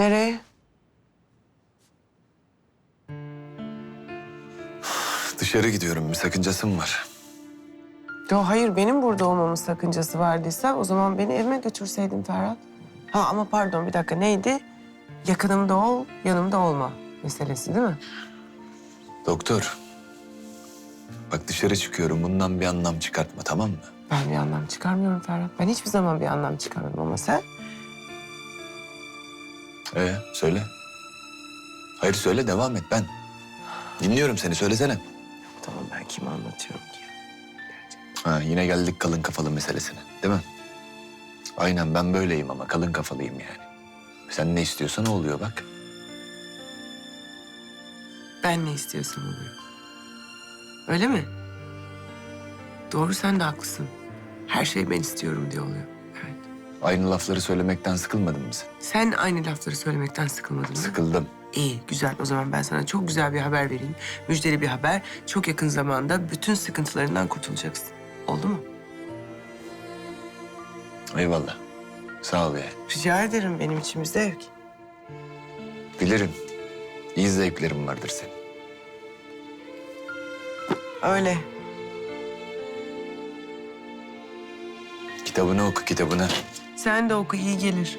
Nereye? Dışarı gidiyorum. Bir sakıncası mı var? Yo hayır benim burada olmamın sakıncası vardıysa o zaman beni evime götürseydin Ferhat. Ha ama pardon bir dakika neydi? Yakınımda ol, yanımda olma meselesi değil mi? Doktor. Bak dışarı çıkıyorum. Bundan bir anlam çıkartma tamam mı? Ben bir anlam çıkarmıyorum Ferhat. Ben hiçbir zaman bir anlam çıkarmadım ama sen... Ee, söyle. Hayır söyle devam et ben. Dinliyorum seni söylesene. Tamam ben kime anlatıyorum ki? Ha, yine geldik kalın kafalı meselesine değil mi? Aynen ben böyleyim ama kalın kafalıyım yani. Sen ne istiyorsan o oluyor bak. Ben ne istiyorsam oluyor. Öyle mi? Doğru sen de haklısın. Her şey ben istiyorum diye oluyor. Aynı lafları söylemekten sıkılmadın mı sen? Sen aynı lafları söylemekten sıkılmadın mı? Sıkıldım. İyi, güzel. O zaman ben sana çok güzel bir haber vereyim. Müjdeli bir haber. Çok yakın zamanda bütün sıkıntılarından kurtulacaksın. Oldu mu? Eyvallah. Sağ ol ya. Rica ederim. Benim için bir zevk. Bilirim. İyi zevklerim vardır senin. Öyle. Kitabını oku kitabını. Sen de oku, iyi gelir.